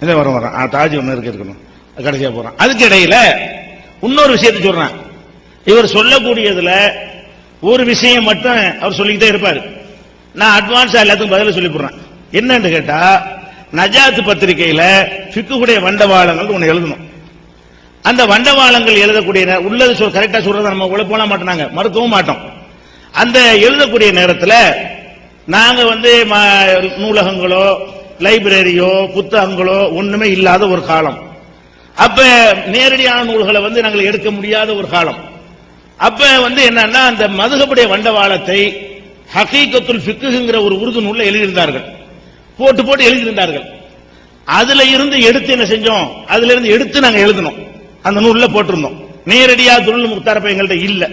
இந்த வரும் வரும். தாஜ் ஒன்று இருக்கு இருக்கணும். கடைசியா போறான். அதுக்கு இடையில இன்னொரு விஷயத்தை சொல்றான். இவர் சொல்லக்கூடியதுல ஒரு விஷயம் மட்டும் அவர் சொல்லிக்கிட்டே இருப்பாரு. நான் அட்வான்ஸா எல்லாத்துக்கும் பதில சொல்லி போடுறேன் என்னன்னு கேட்டா நஜாத் பத்திரிகையில ஃபிக்குடைய வண்டவாளங்கள் ஒன்னு எழுதணும். அந்த வண்டவாளங்கள் எழுதக்கூடிய உள்ளது சொல் கரெக்டா சொல்றதை நம்ம உள்ள போன மாட்டோம் மறுக்கவும் மாட்டோம். அந்த எழுதக்கூடிய நேரத்துல நாங்க வந்து ம- நூலகங்களோ லைப்ரரியோ புத்தகங்களோ ஒண்ணுமே இல்லாத ஒரு காலம். அப்ப நேரடியான நூல்களை வந்து நாங்கள் எடுக்க முடியாத ஒரு காலம். அப்ப வந்து என்னன்னா அந்த மதுகபுடைய வண்டவாளத்தை ஹகீகத்துல் ஃபிக்குங்கிற ஒரு உருது நூல்ல எழுதியிருந்தார்கள். போட்டு போட்டு எழுதியிருந்தார்கள். அதுல இருந்து எடுத்து என்ன செஞ்சோம்? அதுல இருந்து எடுத்து நாங்க எழுதணும் அந்த நூல்ல போட்டிருந்தோம். நேரடியாக துருள் முக்தாரப்ப எங்கள்ட்ட இல்ல.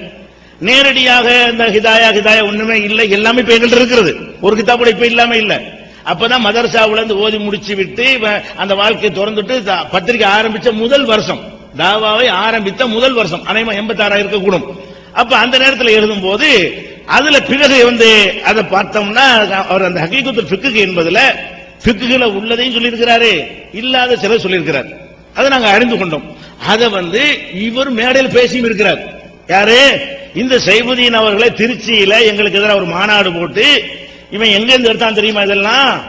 நேரடியாக இந்த ஹிதாயா ஹிதாயா ஒண்ணுமே இல்லை. எல்லாமே இப்ப எங்கள்ட்ட இருக்கிறது. ஒரு கிதாபுல இப்ப இல்லாம இல்லை. அப்பதான் மதரசாவுல இருந்து ஓதி முடிச்சு விட்டு அந்த வாழ்க்கையை திறந்துட்டு பத்திரிகை பத்திரிக்கை ஆரம்பிச்ச முதல் வருஷம். தாவாவை ஆரம்பித்த முதல் வருஷம். அனைமா எண்பத்தாறா இருக்கக்கூடும். அப்ப அந்த நேரத்தில் எழுதும் போது அதுல பிறகு வந்து அதை பார்த்தோம்னா அவர் அந்த ஹகீகத்து பிக்குக்கு என்பதுல பிக்குகளை உள்ளதையும் சொல்லியிருக்கிறாரு. இல்லாத சில சொல்லியிருக்கிறார். அதை நாங்க அறிந்து கொண்டோம். அதை வந்து இவர் மேடையில் பேசியும் இருக்கிறார். யாரு? இந்த சைபுதீன் அவர்களை திருச்சியில எங்களுக்கு எதிராக ஒரு மாநாடு போட்டு இவன் எங்க இருந்து எடுத்தான் தெரியுமா இதெல்லாம்?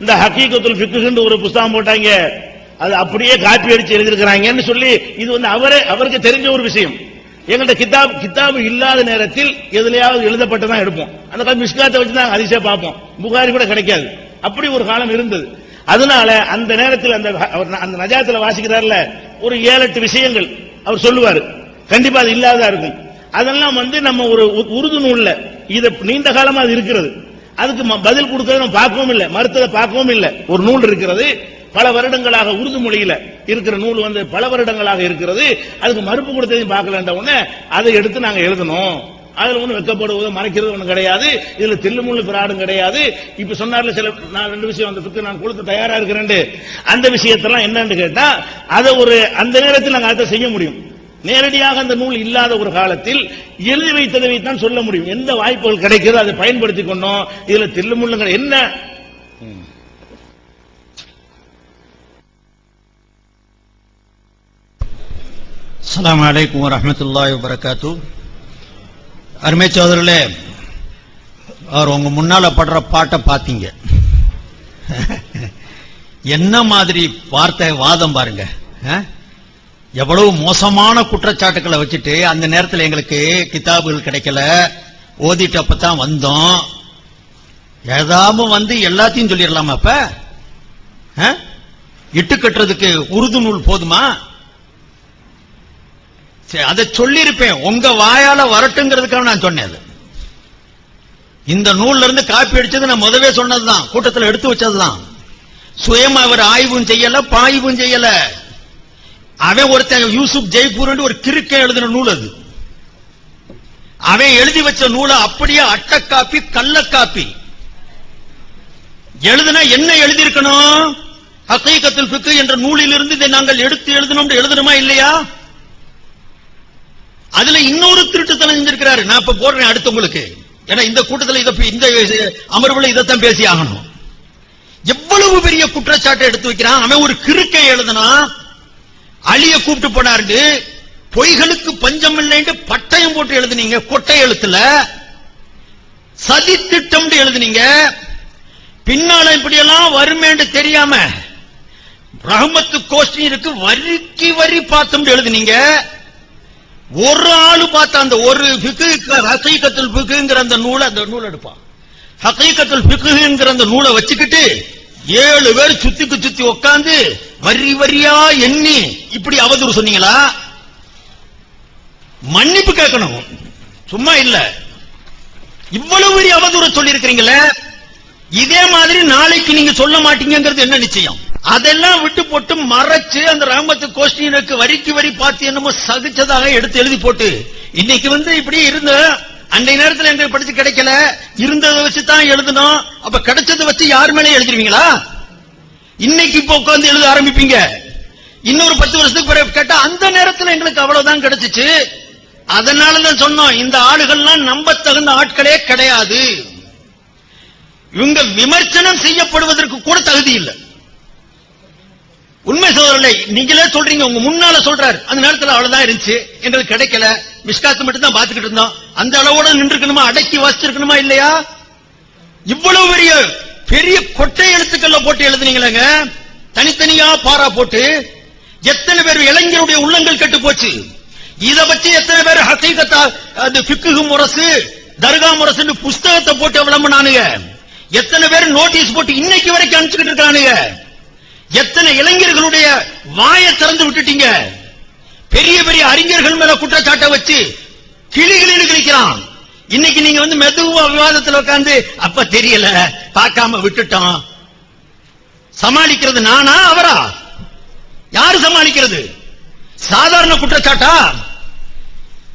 இந்த ஹக்கீகத்துல் ஃபிக்குன்னு ஒரு புஸ்தகம் போட்டாங்க. அது அப்படியே காப்பி அடிச்சு எழுதியிருக்கிறாங்கன்னு சொல்லி இது வந்து அவரே அவருக்கு தெரிஞ்ச ஒரு விஷயம். எங்கள்கிட்ட கிதாப் கிதாபு இல்லாத நேரத்தில் எதுலயாவது எழுதப்பட்டதான் எடுப்போம். அந்த காலம் மிஸ்காத்தை வச்சு தான் அதிசயம் பார்ப்போம். புகாரி கூட கிடைக்காது. அப்படி ஒரு காலம் இருந்தது. அதனால அந்த நேரத்தில் அந்த அந்த நஜாத்துல வாசிக்கிறார்ல ஒரு ஏழு எட்டு விஷயங்கள் அவர் சொல்லுவார். கண்டிப்பா அது இல்லாததா இருக்கும். அதெல்லாம் வந்து நம்ம ஒரு உருது நூல்ல. இது நீண்ட காலமா அது இருக்கிறது. அதுக்கு ம- பதில் கொடுக்கறத நம்ம பார்க்கவும் இல்லை. மறுத்ததை பார்க்கவும் இல்லை. ஒரு நூல் இருக்கிறது. பல வருடங்களாக உருது மொழியில இருக்கிற நூல் வந்து பல வருடங்களாக இருக்கிறது. அதுக்கு மறுப்பு கொடுத்ததையும் பார்க்கலன்ற உடனே அதை எடுத்து நாங்கள் எழுதணும். அதுல ஒண்ணு வெக்கப்படுவதோ மறைக்கிறது ஒண்ணு கிடையாது. இதுல தில்லுமுள்ளு பிராடும் கிடையாது. இப்ப சொன்னார்ல சில நான் ரெண்டு விஷயம் அந்த பிக்கு நான் கொடுத்து தயாரா இருக்கிறேன் அந்த விஷயத்தெல்லாம் என்னன்னு கேட்டா அதை ஒரு அந்த நேரத்தில் நாங்க அதை செய்ய முடியும். நேரடியாக அந்த நூல் இல்லாத ஒரு காலத்தில் எழுதி வைத்ததை வைத்தான் சொல்ல முடியும். எந்த வாய்ப்புகள் கிடைக்கிறதோ அதை பயன்படுத்தி கொண்டோம். இதுல தில்லுமுள்ளுங்க என்ன? அஸ்லாம் வலைக்கம் வரஹ்மத்துல்லாஹி வரகாத்து அருமை சோதரர்களே அவர் உங்க முன்னால படுற பாட்டை பார்த்தீங்க என்ன மாதிரி வார்த்தை வாதம் பாருங்க. அஹ்? எவ்வளவு மோசமான குற்றச்சாட்டுக்களை வச்சுட்டு அந்த நேரத்தில் எங்களுக்கு கிதாபுகள் கிடைக்கல. ஓதிட்டப்பதான் வந்தோம். ஏதாமும் வந்து எல்லாத்தையும் சொல்லிடலாமா அப்ப? இட்டு கட்டுறதுக்கு உருது நூல் போதுமா? சரி அதை சொல்லியிருப்பேன். உங்க வாயால வரட்டுங்கிறதுக்காக நான் சொன்னேன் அது. இந்த நூல்ல இருந்து காப்பி அடிச்சது நான் முதவே சொன்னதுதான். கூட்டத்தில் எடுத்து வச்சதுதான். சுயமா அவர் ஆய்வும் செய்யல பாய்வும் செய்யல. அவன் ஒருத்தன் யூசுப் ஜெய்பூர் ஒரு கிறுக்க எழுதின நூல் அது. அவன் எழுதி வச்ச நூலை அப்படியே அட்டை காப்பி கள்ள காப்பி எழுதுனா என்ன எழுதியிருக்கணும்? ஹக்கீகத்துல் பிக்கு என்ற நூலிலிருந்து இதை நாங்கள் எடுத்து எழுதணும் எழுதணுமா இல்லையா? அதுல இன்னொரு திருட்டுத்தனம் செஞ்சிருக்கிறாரு. நான் இப்ப போடுறேன் அடுத்து உங்களுக்கு. ஏன்னா இந்த கூட்டத்துல இத இந்த அமர்வுல இதைத்தான் பேசி ஆகணும் எவ்வளவு பெரிய குற்றச்சாட்டை எடுத்து வைக்கிறான்? அவன் ஒரு கிறுக்கை எழுதுனா அழிய கூப்பிட்டு போனாரு பொய்களுக்கு பஞ்சம் இல்லைன்னு பட்டயம் போட்டு எழுதுனீங்க கொட்டை எழுத்துல. சதி திட்டம் எழுதுனீங்க. பின்னால இப்படியெல்லாம் வருமேன்னு தெரியாம ரஹமத்து கோஷ்டி இருக்கு வரிக்கு வரி பார்த்தோம் எழுதுனீங்க. ஒரு ஆளு பார்த்த அந்த ஒரு ஃபிக்கு ஹசீகத்துல் பிக்குங்கிற அந்த நூலை அந்த நூல் எடுப்பான். ஹசீகத்துல் பிக்குங்கிற அந்த நூலை வச்சுக்கிட்டு ஏழு பேர் சுத்திக்கு சுத்தி உட்கார்ந்து வரி வரியா எண்ணி இப்படி அவதூறு சொன்னீங்களா? மன்னிப்பு கேட்கணும். சும்மா இல்ல. இவ்வளவு பெரிய அவதூறு சொல்லி இருக்கிறீங்களே இதே மாதிரி நாளைக்கு நீங்க சொல்ல மாட்டீங்கிறது என்ன நிச்சயம்? அதெல்லாம் விட்டு போட்டு மறைச்சு அந்த ராமத்து கோஷ்டினுக்கு வரிக்கு வரி பார்த்து என்னமோ சகிச்சதாக எடுத்து எழுதி போட்டு இன்னைக்கு வந்து இப்படி இருந்த அன்றைய நேரத்துல எங்களுக்கு படிச்சு கிடைக்கல. இருந்ததை வச்சு தான் எழுதணும் அப்ப கிடைச்சதை வச்சு யார் மேலே எழுதிருவீங்களா? இன்னைக்கு இப்ப உட்காந்து எழுத ஆரம்பிப்பீங்க. இன்னொரு பத்து வருஷத்துக்கு பிறகு கேட்டா அந்த நேரத்துல எங்களுக்கு அவ்வளவுதான் கிடைச்சிச்சு. அதனாலதான் சொன்னோம் இந்த ஆளுகள்லாம் நம்ப தகுந்த ஆட்களே கிடையாது. இவங்க விமர்சனம் செய்யப்படுவதற்கு கூட தகுதி இல்லை. வரல நீங்களே சொல்றீங்க உங்க முன்னால சொல்றாரு. அந்த நேரத்துல அவ்வளவுதான் இருந்துச்சு. எங்களுக்கு கிடைக்கல. மிஸ்காத்து மட்டும் தான் பாத்துக்கிட்டு இருந்தோம். அந்த அளவோட நின்றுக்கணுமா அடக்கி வாசிச்சிருக்கணுமா இல்லையா? இவ்வளவு பெரிய பெரிய கொட்டை எழுத்துக்கள்ல போட்டு எழுதுனீங்களங்க. தனித்தனியா பாரா போட்டு எத்தனை பேர் இளைஞருடைய உள்ளங்கள் கெட்டு போச்சு. இத வச்சு எத்தனை பேர் ஹசீகத்தா அது பிக்கு முரசு தர்கா முரசுன்னு புஸ்தகத்தை போட்டு விளம்பினானுங்க. எத்தனை பேர் நோட்டீஸ் போட்டு இன்னைக்கு வரைக்கும் அனுப்பிச்சுக்கிட்டு இருக்கானுங்க. எத்தனை இளைஞர்களுடைய வாயை திறந்து விட்டுட்டீங்க? பெரிய பெரிய அறிஞர்கள் மேல குற்றச்சாட்டை வச்சு கிளிகளில் கிழிக்கிறான். இன்னைக்கு நீங்க வந்து மெதுவா விவாதத்துல உட்கார்ந்து அப்ப தெரியல பார்க்காம விட்டுட்டோம். சமாளிக்கிறது நானா அவரா? யாரு சமாளிக்கிறது? சாதாரண குற்றச்சாட்டா?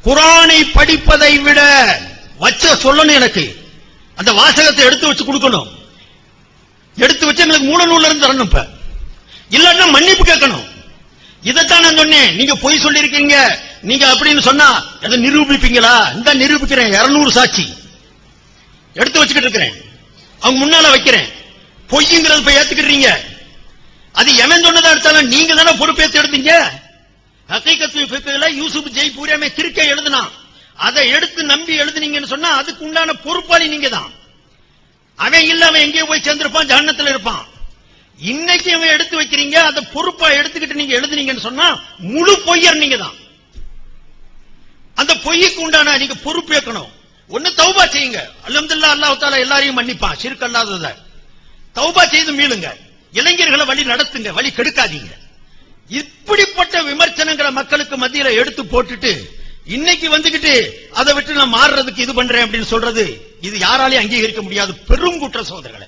குரானை படிப்பதை விட வச்ச சொல்லணும் எனக்கு. அந்த வாசகத்தை எடுத்து வச்சு கொடுக்கணும். எடுத்து வச்சு எங்களுக்கு மூல நூல்ல இருந்து தரணும் இப்ப. இல்லன்னா மன்னிப்பு கேட்கணும். இதைத்தான் நான் சொன்னேன். நீங்க பொய் சொல்லிருக்கீங்க நீங்க அப்படின்னு சொன்னா அதை நிரூபிப்பீங்களா? இந்த நிரூபிக்கிறேன். 200 சாட்சி. எடுத்து வச்சுக்கிட்டு இருக்கிறேன். அவங்க முன்னால வைக்கிறேன். பொய்ங்கிறது போய் ஏத்துக்கிட்டீங்க அது எவன் சொன்னதா எடுத்தாலும் நீங்க தானே பொறுப்பேற்று எடுத்தீங்க ஹக்கீகத்து யூசுப் ஜெய்பூரியாமே திருக்க எழுதுனா அதை எடுத்து நம்பி எழுதுனீங்கன்னு சொன்னா அதுக்கு உண்டான பொறுப்பாளி நீங்க தான் அவன் இல்ல அவன் எங்கேயோ போய் சேர்ந்திருப்பான் ஜன்னத்துல இருப்பான். இன்னைக்கு அவன் எடுத்து வைக்கிறீங்க அதை பொறுப்பா எடுத்துக்கிட்டு நீங்க எழுதுனீங்கன்னு சொன்னா முழு பொய்யர் நீங்க தான். அந்த பொய்யுக்கு உண்டான நீங்க பொறுப்பேற்கணும் ஒண்ணு தௌபா செய்யுங்க. அலமதுல்லா அல்லாஹால எல்லாரையும் மன்னிப்பான் சிறுக்கல்லாதத தௌபா செய்து மீளுங்க. இளைஞர்களை வழி நடத்துங்க வழி கெடுக்காதீங்க. இப்படிப்பட்ட விமர்சனங்களை மக்களுக்கு மத்தியில எடுத்து போட்டுட்டு இன்னைக்கு வந்துகிட்டு அதை விட்டு நான் மாறுறதுக்கு இது பண்றேன் அப்படின்னு சொல்றது இது யாராலையும் அங்கீகரிக்க முடியாது. பெரும் குற்ற சோதரர்களை